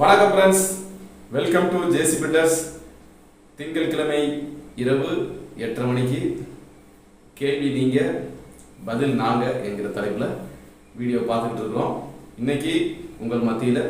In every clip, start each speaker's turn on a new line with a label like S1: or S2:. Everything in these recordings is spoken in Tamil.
S1: வணக்கம் friends welcome to JC builders திங்கட்கிழமை இரவு எட்டரை மணிக்கு கேள்வி நீங்கள் பதில் நாங்கள் என்கிற தலைப்பில் வீடியோ பார்த்துக்கிட்டு இருக்கிறோம். இன்னைக்கு உங்கள் மத்தியில்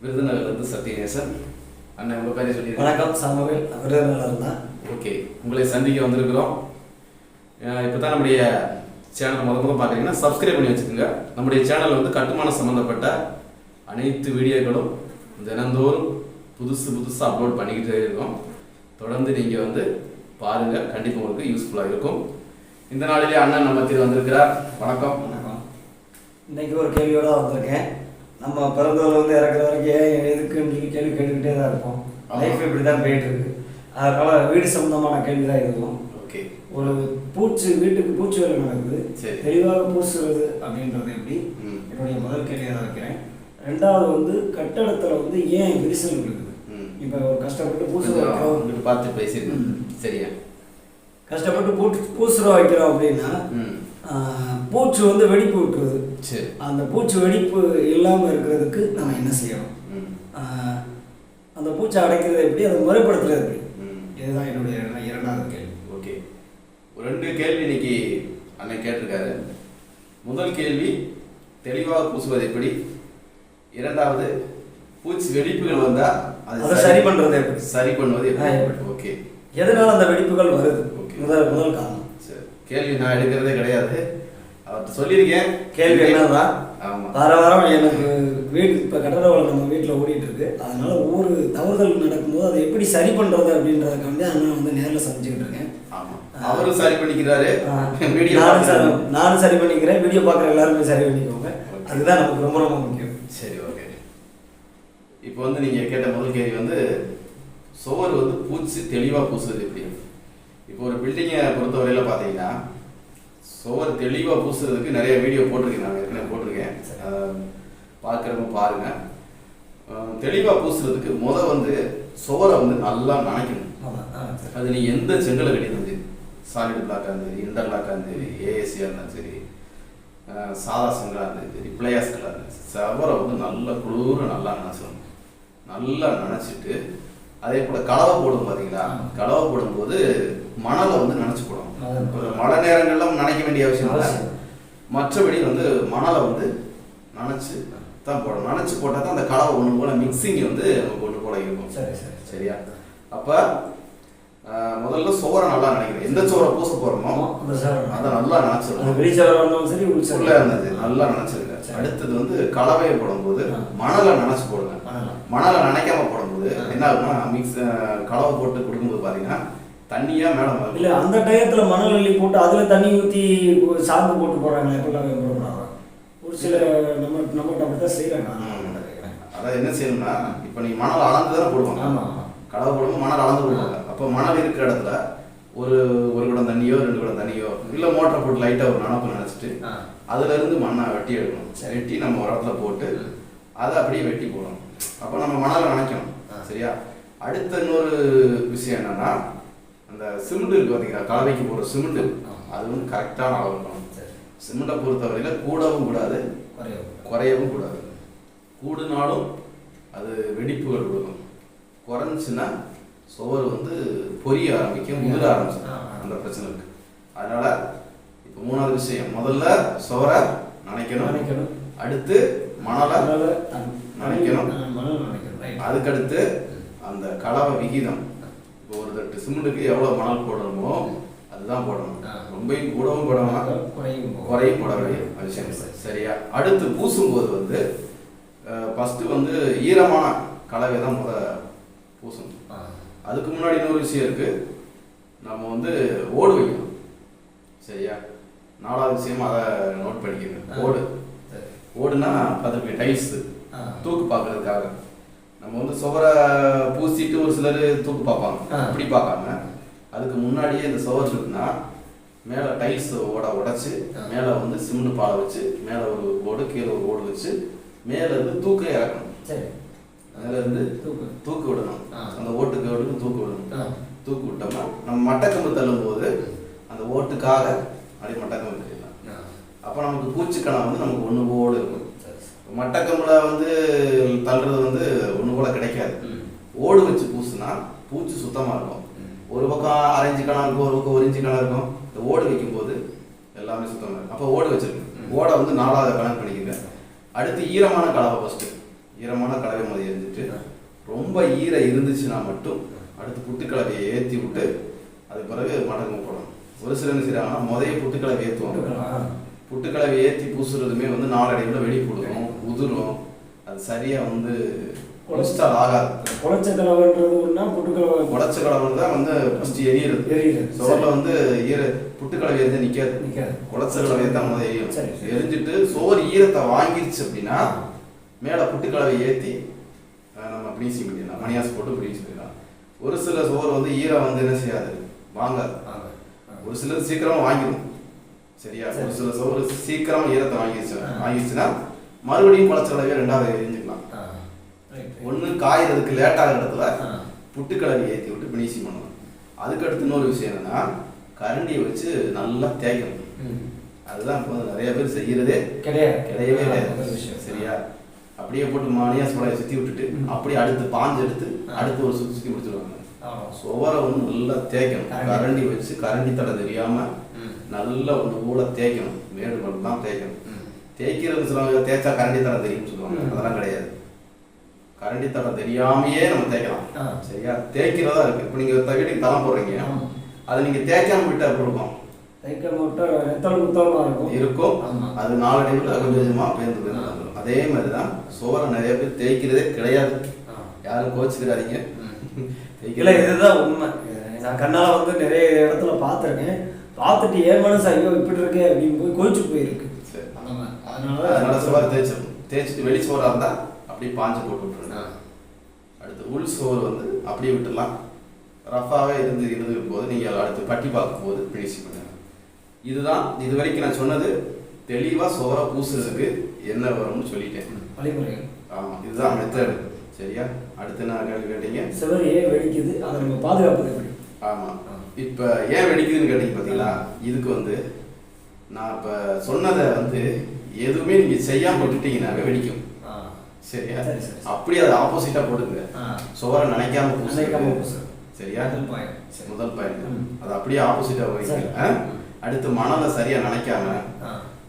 S1: விருதுநகர்லேருந்து சத்யநேசன் அண்ணன் உங்கள் பேரை சொல்லியிருக்கேன்
S2: வணக்கம் சமவேல் விருதுநகர் தான்.
S1: ஓகே உங்களை சந்திக்க வந்திருக்கிறோம். இப்போ தான் நம்முடைய சேனல் முத முதல் பார்க்குறீங்கன்னா சப்ஸ்கிரைப் பண்ணி வச்சுக்கோங்க. நம்முடைய சேனல் வந்து கட்டுமானம் சம்மந்தப்பட்ட அனைத்து வீடியோக்களும் தினந்தோறும் புதுசு புதுசாக அப்லோட் பண்ணிக்கிட்டே இருக்கோம். தொடர்ந்து நீங்கள் வந்து பாருங்கள் கண்டிப்பாக உங்களுக்கு யூஸ்ஃபுல்லாக இருக்கும். இந்த நாளிலே அண்ணன் நம்ம மத்தியில் வந்திருக்கிறார். வணக்கம்.
S2: வணக்கம். இன்னைக்கு ஒரு கேள்வியோட வந்திருக்கேன். நம்ம பிறந்தவர்கள் வந்து இறக்குற வரைக்கும் ஏன் எதுக்குன்னு சொல்லி கேள்வி கேட்டுக்கிட்டே தான் இருப்போம். லைஃப் இப்படி தான் போயிட்டு இருக்கு அதனால வீடு சம்பந்தமான கேள்வி தான் இருக்கும்
S1: ஓகே.
S2: ஒரு பூச்சி வீட்டுக்கு பூச்சி வேலை நடக்குது.
S1: சரி.
S2: தெளிவாக பூசுறது அப்படின்றது எப்படி? என்னுடைய முதல் கேள்வியாக தான் வைக்கிறேன். ரெண்டாவது வந்து கட்டடத்தில் வந்து ஏன் விரிசல்
S1: ம்.
S2: இப்போ ஒரு கஷ்டப்பட்டு பூசு
S1: கொஞ்சம்
S2: வைக்கிறோம்.
S1: பார்த்து பேசியிருக்கேன்
S2: ம்.
S1: சரியா?
S2: கஷ்டப்பட்டு பூ பூசுற வைக்கிறோம் அப்படின்னா பூச்சி வந்து வெடிப்பு விட்டுருது.
S1: சரி.
S2: அந்த பூச்சி வெடிப்பு இல்லாமல் இருக்கிறதுக்கு நம்ம என்ன செய்யணும்? அந்த பூச்சி அடைக்கிறது எப்படி? அதை முறைப்படுத்துறது எப்படி? இதுதான் என்னுடைய இரண்டாவது கேள்வி.
S1: ஓகே. ரெண்டு கேள்வி இன்னைக்கு அண்ணன் கேட்டிருக்காரு. முதல் கேள்வி தெளிவாக பூசுவது எப்படி? இரண்டாவது பூச்சி வெடிப்புகள் வந்தா
S2: அதை சரி பண்றது எப்படி?
S1: சரி பண்ணுவது எப்படி? ஓகே.
S2: எதனால அந்த வெடிப்புகள் வருது?
S1: Okay.
S2: முதல் முதல் காரணம்.
S1: சரி. கேள்வி நான் எடுக்கிறதே கிடையாது. அவர்கிட்ட சொல்லியிருக்கேன்.
S2: கேள்வி என்னன்னா
S1: ஆமா.
S2: வார வாரம் எனக்கு வீடு இப்போ கட்டட வேலை நம்ம வீட்டில் ஓடிட்டு இருக்கு அதனால ஒவ்வொரு தவறுதல் நடக்கும்போது அதை எப்படி சரி பண்றது அப்படின்றதுக்காண்டி அண்ணன் வந்து நேரில் சமைச்சுக்கிட்டு இருக்கேன்.
S1: அவரும் சரி பண்ணிக்கிறாரு.
S2: நானும் சரி நானும் சரி பண்ணிக்கிறேன். வீடியோ பார்க்குற எல்லாருமே சரி பண்ணிக்கோங்க. அதுதான் நமக்கு ரொம்ப ரொம்ப முக்கியம்.
S1: சரி ஓகே இப்போ வந்து நீங்க கேட்ட முதல் கேள்வி வந்து சுவர் வந்து பூச்சி தெளிவா பூசுறது எப்படி? இப்போ ஒரு பில்டிங்கை பொறுத்தவரையில பார்த்தீங்கன்னா சுவர் தெளிவா பூசுறதுக்கு நிறைய வீடியோ போட்டிருக்கேன் நான் ஏற்கனவே போட்டிருக்கேன். பார்க்கறவங்க பாருங்க. அஹ், தெளிவா பூசுறதுக்கு முத வந்து சுவரை வந்து நல்லா நனைக்கணும். அது நீ எந்த செங்கலை கட்டியிருந்தாலும் சரி சாலிட் பிளாக்காக இருந்தாலும் சரி இன்டர்லாக்காக இருந்தாலும் சரி ஏஏசியாக இருந்தாலும் சரி சாதா செங்கலாக இருந்தாலும் சரி பிளேயாஸ்களாக இருந்தாலும் சரி செவரை வந்து நல்ல குளிர நல்லா நனைச்சணும் நல்லா நனைச்சிட்டு அதே போல் கலவை போடும் பார்த்தீங்களா. கலவை போடும்போது மணலை வந்து நனைச்சு போடணும். மழை நேரங்கள்லாம் நனைக்க வேண்டிய அவசியம் இல்லை. மற்றபடி வந்து மணலை வந்து நனைச்சு தான் போடணும். நனைச்சு போட்டால் தான் அந்த கலவை ஒன்று போல மிக்சிங் வந்து நமக்கு ஒன்று போல இருக்கும்
S2: சரி சரி.
S1: சரியா? அப்ப முதல்ல சோறை நல்லா நினைக்கிறேன் எந்த சோறை பூச போறோமோ அதை நல்லா
S2: வெளிச்சவர் இருந்தாலும் சரி உள்
S1: உள்ள இருந்தது நல்லா நினைச்சிருங்க
S2: சரி.
S1: அடுத்தது வந்து கலவையை போடும்போது. மணலை நினைச்சு போடுங்க. மணலை நினைக்காம போடும்போது. என்ன ஆகும்னா மிக்ஸ் கலவை போட்டு கொடுக்கும்போது பாத்தீங்கன்னா தண்ணியா வரும்.
S2: இல்ல அந்த டயத்துல மணல் அள்ளி போட்டு அதுல தண்ணி ஊத்தி சாந்து போட்டு போடுறாங்க எப்படிலாம் போடுறாங்க ஒரு சில நம்ம நம்ம அப்படித்தான் செய்யறாங்க.
S1: அதாவது என்ன செய்யணும்னா இப்ப நீங்க மணல் அளந்து தானே போடுவாங்க கலவை போடும்போது மணல் அளந்து போடுவாங்க அப்போ மணல் இருக்கிற இடத்துல ஒரு ஒரு குடம் தண்ணியோ ரெண்டு குடம் தண்ணியோ இல்ல மோட்டரை போட்டு லைட்டா ஒரு நனப்பு நினைச்சிட்டு
S2: ஆ.
S1: அதுல இருந்து மண்ணை வெட்டி எடுக்கணும். வெட்டி நம்ம ஒரு இடத்துல போட்டு அதை அப்படியே வெட்டி போடணும். அப்போ நம்ம மணலை நினைக்கணும். சரியா? அடுத்த இன்னொரு விஷயம் என்னன்னா அந்த சிமெண்ட் இருக்கு பார்த்தீங்களா கலவைக்கு போடுற சிமெண்ட்.
S2: ஆ.
S1: அது வந்து கரெக்டான அளவு இருக்கணும் சிமெண்ட்டை பொறுத்தவரையில கூடவும் கூடாது. குறையவும் கூடாது. கூடுனாலும் அது வெடிப்புகள் கொடுக்கும். குறைஞ்சுன்னா சுவர் வந்து பொரிய ஆரம்பிக்கும் முதிர ஆரம்பிச்சிடும். அந்த பிரச்சனை இருக்கு அதனால இப்போ மூணாவது விஷயம் முதல்ல சுவரை நனைக்கணும்
S2: நினைக்கணும்
S1: அடுத்து மணலை நினைக்கணும். அதுக்கடுத்து அந்த கலவை விகிதம் இப்போ ஒரு தட்டு சிமெண்ட்டுக்கு எவ்வளோ மணல் போடணுமோ அதுதான் போடணும்
S2: ஆ.
S1: ரொம்பவும் கூடவும் போட வேணாம்
S2: குறையும்
S1: போட வேண்டிய அவசியம். சரியா அடுத்து பூசும்போது வந்து ஃபஸ்ட்டு வந்து ஈரமான கலவை தான் முத பூசணும். அதுக்கு முன்னாடி இன்னொரு விஷயம் இருக்கு. நம்ம வந்து ஓடு வைக்கணும். சரியா? நாலாவது விஷயம் அதை நோட் பண்ணிக்கணும் ஓடு. ஓடுனா பார்த்துருப்பீங்க டைல்ஸ். தூக்கு பார்க்கறதுக்காக. நம்ம வந்து சுவரை பூசிட்டு ஒரு சிலர் தூக்கு பார்ப்பாங்க. அப்படி பார்க்காம அதுக்கு முன்னாடியே இந்த சுவர் இருக்குன்னா மேலே டைல்ஸ் ஓட உடைச்சு. மேலே வந்து சிமெண்ட் பாலை வச்சு மேலே ஒரு ஓடு கீழே ஒரு ஓடு வச்சு மேலே இருந்து தூக்க இறக்கணும்.
S2: சரி.
S1: அதில் இருந்து
S2: தூக்கு
S1: தூக்கு விடணும். அந்த ஓட்டுக்கு விடணும் தூக்கு விடணும். தூக்கு விட்டோம்னா நம்ம மட்டக்கம்பு தள்ளும் போது அந்த ஓட்டுக்காக அப்படியே மட்டக்கம்பு தள்ளிடலாம். அப்போ நமக்கு பூச்சிக்கணம் வந்து நமக்கு ஒன்று போல இருக்கும். மட்டக்கம்புல வந்து தள்ளுறது வந்து ஒன்று போல கிடைக்காது. ஓடு வச்சு பூசுனா பூச்சி சுத்தமாக இருக்கும். ஒரு பக்கம் அரைஞ்சு கணம் இருக்கும் ஒரு பக்கம் ஒரு இஞ்சி கணம் இருக்கும். இந்த ஓடு வைக்கும்போது எல்லாமே சுத்தமாக இருக்கும். அப்போ ஓடு வச்சிருக்கு ஓடை வந்து நாலாவது கணக்கு பண்ணிக்கிறேன் அடுத்து ஈரமான கலவை ஃபஸ்ட்டு முதல் எரிஞ்சிட்டு ரொம்ப ஈர இருந்துச்சுன்னா மட்டும் அடுத்து புட்டுக்கலவையை ஏற்றி விட்டு அதுக்கு பிறகு மடங்கு போடணும். ஒரு சிலர் என்ன செய்றாங்கன்னா முதைய புட்டுக்கலவை ஏற்றுவாங்க புட்டுக்கலவை ஏற்றி பூசுறதுமே வந்து நாளடைவில் வெளி போடுவோம் உதிரும் அது சரியாக வந்து கொலஸ்ட்ரால் ஆகாது.
S2: குளச்ச கலவைன்றது ஒன்றா புட்டுக்கலவை
S1: உடச்ச கலவை தான் வந்து ஃபஸ்ட்டு எரியுறது.
S2: எரியுது.
S1: சோறில் வந்து ஈர புட்டுக்கலவை எரிஞ்சு நிற்காது
S2: நிற்காது
S1: குளச்ச கலவையை தான் முதல் எரியும். எரிஞ்சிட்டு சோறு ஈரத்தை வாங்கிருச்சு அப்படின்னா மேலே புட்டுக்கலவை ஏற்றி நம்ம ப்ளீச்சிங் பண்ணிடலாம் மணியாஸ் போட்டு ப்ளீச் பண்ணிடலாம் ஒரு சில சோறு வந்து ஈரம் வந்து என்ன செய்யாது? வாங்காது. ஒரு சிலர் சீக்கிரமா வாங்கிடும் சரியா? ஒரு சில சோறு சீக்கிரமா ஈரத்தை வாங்கிடுச்சு. வாங்கிடுச்சுன்னா மறுபடியும் குளச்ச கலவையை ரெண்டாவது எரிஞ்சுக்கலாம் ஒன்று காயறதுக்கு லேட் ஆகிற இடத்துல புட்டுக்கலவை ஏற்றி விட்டு பினிஷிங் பண்ணணும். அதுக்கு அடுத்து இன்னொரு விஷயம் என்னன்னா கரண்டியை வச்சு நல்லா தேய்க்கணும். அதுதான் இப்போ நிறைய பேர் செய்யறதே
S2: கிடையாது.
S1: கிடையவே கிடையாது.
S2: விஷயம்.
S1: சரியா? அப்படியே போட்டு மானியா சோடாயை சுற்றி விட்டுட்டு. அப்படியே அடுத்து பாஞ்சு எடுத்து. அடுத்து ஒரு சுற்றி சுற்றி முடிச்சிருவாங்க. சுவரை வந்து நல்லா தேய்க்கணும்
S2: கரண்டி.
S1: வச்சு கரண்டி தடை தெரியாம. நல்லா ஒரு ஊழ தேய்க்கணும் மேடு மட்டும் தான் தேய்க்கணும். தேய்க்கிறது சொல்லுவாங்க தேய்ச்சா கரண்டி தடம் தெரியும்னு சொல்லுவாங்க. அதெல்லாம் கிடையாது கரண்டி தடம் தெரியாமையே நம்ம தேய்க்கலாம். சரியா தேய்க்கிறதா இருக்கு இப்போ நீங்க வீட்டுக்கு தளம் போடுறீங்க. அது நீங்க தேய்க்காம விட்டு அப்படி இருக்கும்
S2: இருக்கும்.
S1: அது நாளடைவில் கொஞ்சம் கொஞ்சமா பேர்ந்து பேர்ந்து வந்துடும் அதே மாதிரி தான் சோறை நிறைய பேர் தேய்க்கிறதே கிடையாது. யாரும் கோச்சுக்கிறாதீங்க
S2: இல்ல இதுதான் உண்மை. நான் கண்ணால வந்து நிறைய இடத்துல பார்த்துருக்கேன். பார்த்துட்டு ஏன் மனசு ஐயோ இப்படி இருக்கே அப்படின்னு போய் கோச்சு போயிருக்கு. அதனால
S1: அதனால சோறு தேய்ச்சிடணும் தேய்ச்சிட்டு வெளி சோறா இருந்தா அப்படியே பாஞ்சு போட்டு விட்டுருங்க. அடுத்து உள் சோறு வந்து அப்படியே விட்டுடலாம். ரஃபாவே இருந்து இருந்துக்கும் போது நீங்க அடுத்து பட்டி பார்க்கும் போது பினிஷ் பண்ணுங்க. இதுதான் இது வரைக்கும் நான் சொன்னது தெளிவா சோறை பூசுறதுக்கு என்ன வரும்னு சொல்லிட்டேன்.
S2: வழிமுறைகள்.
S1: ஆமா இதுதான் மெத்தடு சரியா? அடுத்து நான் கேட்டீங்க?
S2: சிவர் ஏன் வெடிக்குது? அதை நம்ம பாதுகாப்பது எப்படி?
S1: ஆமா. இப்ப ஏன் வெடிக்குதுன்னு கேட்டீங்க பாத்தீங்களா? இதுக்கு வந்து நான் இப்ப சொன்னதை வந்து எதுவுமே நீங்க செய்யாம விட்டுட்டீங்கன்னாவே வெடிக்கும். சரியா?
S2: சரி, சரி.
S1: அப்படியே அதை ஆப்போசிட்டா போடுங்க சுவரை நினைக்காம
S2: நினைக்காம.
S1: சரியா?
S2: முதல்
S1: பாயிண்ட். அது அப்படியே ஆப்போசிட்டா
S2: சரி.
S1: வைங்க? அடுத்து மணலை சரியா நினைக்காம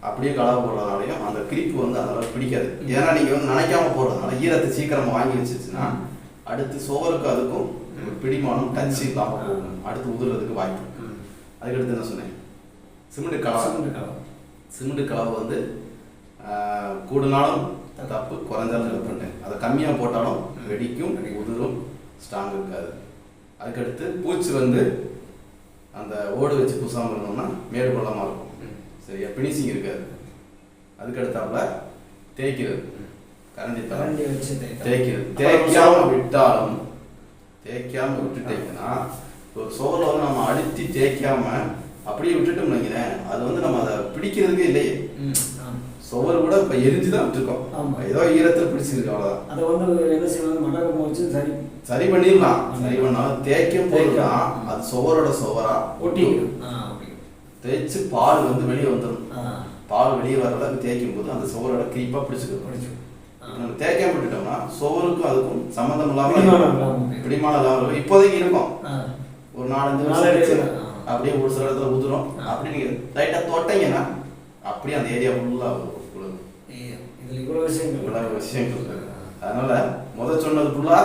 S1: அப்படியே கலவை போடுறதுனாலையும் அந்த கிரிப்பு வந்து அதனால பிடிக்காது. ஏன்னா நீங்க வந்து நினைக்காம போடுறதுனால ஈரத்தை சீக்கிரமா வாங்கி வச்சுச்சுன்னா அடுத்து சுவருக்கு அதுக்கும் பிடிமானம் டச் இல்லாம போகும். அடுத்து உதுறதுக்கு வாய்ப்பு அதுக்கடுத்து என்ன சொன்னேன்? சிமெண்ட் கலவை.
S2: சிமெண்ட் கலவை.
S1: சிமெண்ட் கலவை வந்து கூடுனாலும் தப்பு குறைஞ்சாலும் தப்புன்ட்டேன் அதை கம்மியாக போட்டாலும் வெடிக்கும் உதிரும் ஸ்ட்ராங் இருக்காது. அதுக்கடுத்து பூச்சி வந்து அந்த ஓடு வச்சு பூசாமல் இருந்தோம்னா மேடு பள்ளமாக இருக்கும். சரியா பினிஷிங் இருக்காது. அதுக்கடுத்தாப்புல தேய்க்கிறது. கரண்டி தரம்
S2: கரண்டி வச்சு.
S1: தேய்க்கிறது. தேய்க்காம விட்டாலும் தேய்க்காம விட்டுட்டீங்கன்னா ஒரு சோறை வந்து நம்ம அழுத்தி தேய்க்காம அப்படியே விட்டுட்டோம்னு வைங்களேன் அது வந்து நம்ம அதை பிடிக்கிறதுக்கே இல்லையே. சுவர் கூட இப்போ எரிஞ்சு தான் விட்டுருக்கோம்.
S2: ஆமா.
S1: ஏதோ ஈரத்தில் பிடிச்சிருக்கு அவ்வளோதான்
S2: அதை வந்து என்ன செய்வாங்க மண்டபம் வச்சு சரி.
S1: சரி பண்ணிடலாம். சரி பண்ணாலும் தேய்க்கும்
S2: தேய்க்கும்.
S1: அது சுவரோட சுவரா
S2: ஒட்டிக்கணும்.
S1: தேய்ச்சு பால் வந்து வெளியே வந்துடும் பால் வெளியே வர அளவுக்கு தேய்க்கும் போது அந்த சுவரோட கிரீப்பா பிடிச்சிக்கும்
S2: பிடிச்சிக்கும்.
S1: நம்ம தேய்க்காம விட்டுட்டோம்னா சுவருக்கும் அதுக்கும் சம்மந்தம்
S2: பிடிமானம்
S1: இல்லாம
S2: இல்லாம போயிடும்.
S1: பிடிமான இல்லாம இப்போதைக்கு இருக்கும். ஒரு நாலஞ்சு
S2: ஆ.
S1: அப்படியே ஒரு சில இடத்துல ஊதுரும்
S2: ஆ.
S1: அப்படி நீங்க லைட்டா தொட்டீங்கன்னா அப்படியே அந்த ஏரியா ஃபுல்லா விழுகும்
S2: ஐயோ, இதுல இவ்வளவு விஷயங்கள்
S1: இவ்வளவு விஷயங்கள் இருக்கு. அதனால முத சொன்னது ஃபுல்லா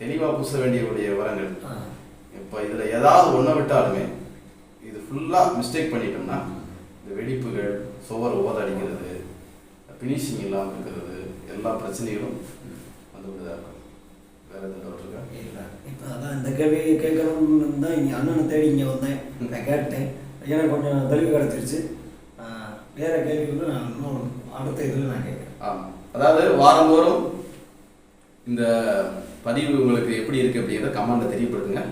S1: தெளிவா பூச வேண்டிய விவரங்கள்
S2: ஆ.
S1: இப்போ இதுல ஏதாவது ஒண்ண விட்டாலுமே இது ஃபுல்லா மிஸ்டேக் பண்ணிட்டோம்னா இந்த வெடிப்புகள் சுவர் ஓத அடிக்கிறது ஃபினிஷிங் இல்லாமல் இருக்கிறது எல்லா பிரச்சனைகளும் வந்து விடுதா? இருக்கும் வேற எதுவும் டவுட் இருக்கா?
S2: இல்ல. இப்ப அதான் இந்த கேள்வி கேட்கணும்னு தான் இங்க அண்ணனை தேடி இங்க வந்தேன். நான் கேட்டேன். எனக்கு கொஞ்சம் தெளிவு கிடைச்சிருச்சு. வேற கேள்வி வந்து நான் இன்னும் அடுத்த இதில் நான் கேட்குறேன்.
S1: ஆமாம் அதாவது வாரந்தோறும் இந்த பதிவு உங்களுக்கு எப்படி இருக்கு அப்படிங்கிறத கமெண்ட்ல தெரியப்படுத்துங்க.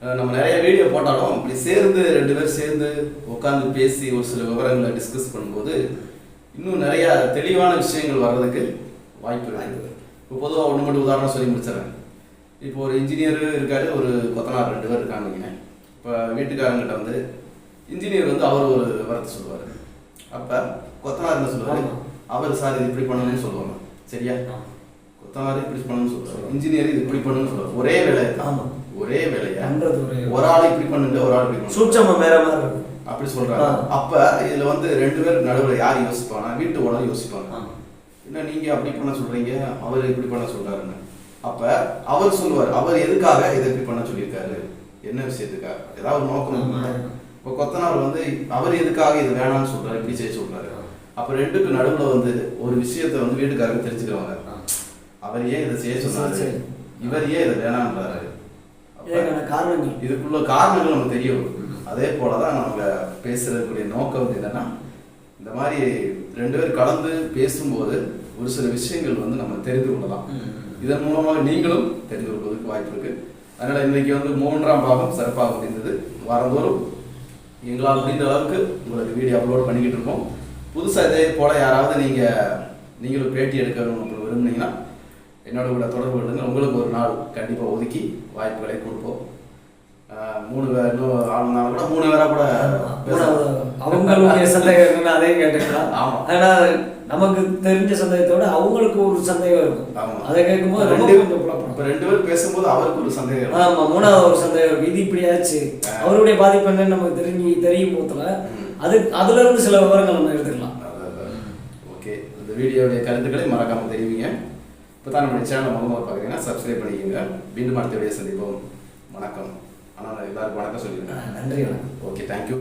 S1: நம்ம நிறைய வீடியோ போட்டாலும் அப்படி சேர்ந்து ரெண்டு பேர் சேர்ந்து உட்காந்து பேசி ஒரு சில விவரங்களை டிஸ்கஸ் பண்ணும்போது இன்னும் நிறைய தெளிவான விஷயங்கள் வர்றதுக்கு வாய்ப்பு இருக்கு இப்போ பொதுவாக ஒன்று மட்டும் உதாரணம் சொல்லி முடிச்சிடறேன். இப்போ ஒரு இன்ஜினியர் இருக்காரு ஒரு கொத்தனார் ரெண்டு பேர் இருக்காங்க இப்போ வீட்டுக்காரங்கிட்ட வந்து இன்ஜினியர் வந்து அவர் ஒரு விவரத்தை சொல்லுவார். அப்போ கொத்தனார் என்ன சொல்லுவார். அவர் சார் இது இப்படி பண்ணணும்னு சொல்லுவாங்க. சரியா? கொத்தனார் இப்படி பண்ணணும்னு சொல்லுவார். இன்ஜினியர் இது இப்படி பண்ணணும்னு சொல்லுவார். ஒரே வேலையை தான். ஒரே வேலையை?
S2: ஒரு
S1: ஆள் இப்படி பண்ணுங்க ஒரு ஆள் இப்படி
S2: சூட்சமம் வேற மாதிரி இருக்கும்.
S1: அப்படி சொல்றாங்க. அப்ப இதுல வந்து ரெண்டு பேர் நடுவுல யார் யோசிப்பாங்க வீட்டு ஓனர் யோசிப்பாங்க. என்ன நீங்க அப்படி பண்ண சொல்றீங்க? அவர் இப்படி பண்ண சொல்றாருன்னு. அப்ப அவர் சொல்லுவார் அவர் எதுக்காக இதை இப்படி பண்ண சொல்லியிருக்காரு? என்ன விஷயத்துக்காக ஏதாவது ஒரு நோக்கம். இப்போ கொத்தனார் வந்து அவர் எதுக்காக இது வேணாம்னு சொல்றாரு இப்படி செய்ய சொல்றாரு? அப்ப ரெண்டுக்கு நடுவுல வந்து ஒரு விஷயத்தை வந்து வீட்டுக்காரங்க தெரிஞ்சுக்கிறவங்க. அவர் ஏன் இதை செய்ய சொன்னாரு. இவர் ஏன் இதை வேணான்றாரு
S2: காரணங்கள்.
S1: இதுக்குள்ள காரணங்கள் நமக்கு தெரிய வரும் அதே போலதான் நம்ம பேசுறதுக்குரிய நோக்கம் வந்து என்னன்னா இந்த மாதிரி ரெண்டு பேர் கலந்து பேசும்போது ஒரு சில விஷயங்கள் வந்து நம்ம தெரிந்து கொள்ளலாம். இதன் மூலமாக நீங்களும் தெரிந்து கொள்வதற்கு வாய்ப்பு இருக்கு. அதனால இன்னைக்கு வந்து மூன்றாம் பாகம் சிறப்பாக முடிந்தது. வாரந்தோறும் எங்களால் முடிந்த அளவுக்கு உங்களுக்கு வீடியோ அப்லோட் பண்ணிக்கிட்டு இருக்கோம். புதுசாக இதே போல யாராவது நீங்க நீங்களும் பேட்டி எடுக்கணும் விரும்புனீங்கன்னா என்னோட கூட தொடர்பு கொள்ளுங்க உங்களுக்கு ஒரு நாள் கண்டிப்பாக ஒதுக்கி வாய்ப்புகளை கொடுப்போம். மூணு பேர் இன்னும் ஆளுனாலும் கூட மூணு பேரா கூட
S2: அவங்களுடைய சந்தேகங்கள் அதையும் கேட்டுக்கலாம்.
S1: ஆமா.
S2: ஆனா நமக்கு தெரிஞ்ச சந்தேகத்தோட அவங்களுக்கு ஒரு சந்தேகம் இருக்கும்.
S1: ஆமா.
S2: அதை கேட்கும்போது
S1: ரெண்டு
S2: கொஞ்சம் குழப்பம்.
S1: இப்ப ரெண்டு பேரும் பேசும்போது அவருக்கு ஒரு சந்தேகம் இருக்கும்.
S2: ஆமா மூணாவது ஒரு சந்தேகம் இருக்கு இது இப்படி ஆச்சு. அவருடைய பாதிப்பு என்னன்னு நமக்கு தெரிஞ்சு தெரியும் போதுல. அது அதுல இருந்து சில விவரங்கள் நம்ம எடுத்துக்கலாம்.
S1: ஓகே இந்த வீடியோடைய கருத்துக்களை மறக்காம தெரிவிங்க. இப்போ தான் நம்மளுடைய சேனலை முதல் முதல்ல பார்க்குறீங்கன்னா சப்ஸ்கிரைப் பண்ணிக்கோங்க. மீண்டும் அடுத்த வீடியோ சந்திப்போம். வணக்கம். ஆனால் எல்லாருக்கும் வணக்கம் சொல்லிடுங்க
S2: நன்றி வணக்கம்.
S1: Okay thank you